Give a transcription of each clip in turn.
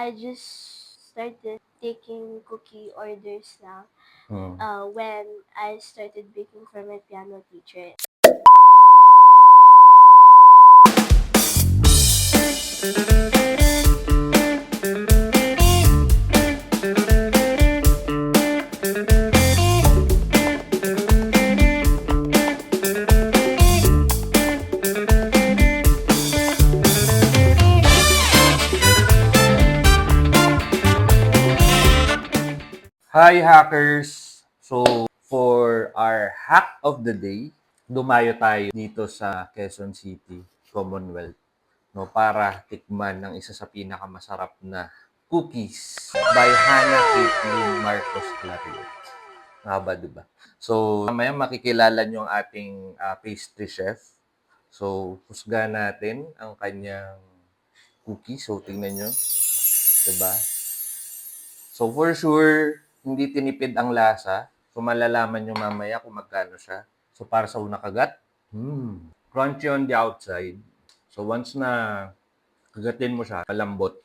I just started taking cookie orders now Hmm. uh, when I started baking for my piano teacher. Hi hackers! So, for our hack of the day, dumayo tayo dito sa Quezon City, Commonwealth, no, para tikman ng isa sa pinakamasarap na cookies by Hannah Caitlin Marcos Clario. Nga ba, di ba? So, mamaya makikilala nyo ang ating ah, pastry chef. So, husga natin ang kanyang cookies. So, tingnan nyo. Diba? So, for sure, hindi tinipid ang lasa. So, malalaman nyo mamaya kung magkano siya. So, para sa unang kagat, hmm, crunchy on the outside. So, once na kagatin mo siya, malambot.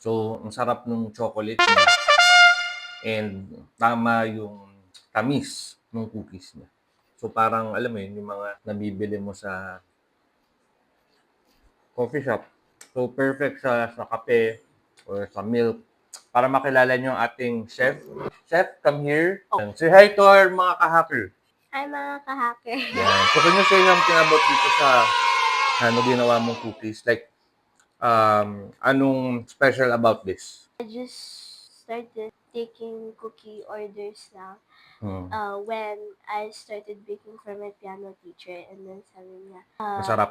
So, ang sarap ng chocolate niya. And tama yung tamis ng cookies niya. So, parang, alam mo yun, yung mga nabibili mo sa coffee shop. So, perfect sa, sa kape or sa milk para makilala nyo ang ating chef. Chef, come here. Oh. Say hi to our mga ka-hacker. Hi mga ka-hacker! Yan. So, can you say something about dito sa ano ginawa mong cookies? Like, um, anong special about this? I just started taking cookie orders now Hmm. uh, when I started baking for my piano teacher and then sabi niya, uh, Masarap.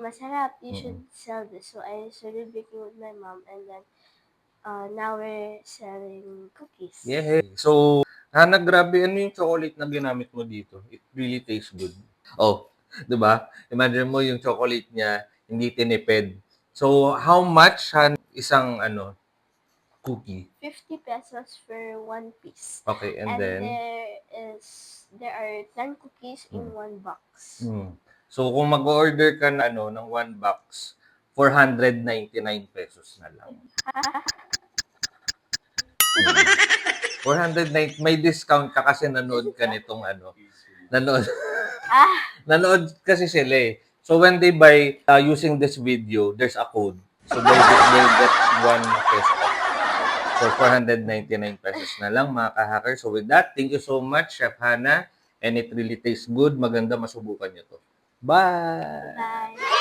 masarap, you Mm. should sell this. So I started baking with my mom and then uh, now we're selling cookies. Yeah. So, Hana, grabe ano yung chocolate na ginamit mo dito? It really tastes good. Oh, 'di ba? Imagine mo yung chocolate niya hindi tinipid. So, how much Han, isang ano cookie? 50 pesos for one piece. Okay, and, then there is there are 10 cookies in Mm. one box. hmm. So, kung mag-order ka na ano ng one box, 499 pesos na lang. 409 may discount ka kasi nanood ka nitong ano. Nanood Ah, nanood kasi sila eh. So when they buy uh, using this video, there's a code. So they get, they get one peso. So 499 pesos na lang mga ka-hacker. So with that, thank you so much Chef Hannah. And it really tastes good. Maganda masubukan niyo to. Bye! bye.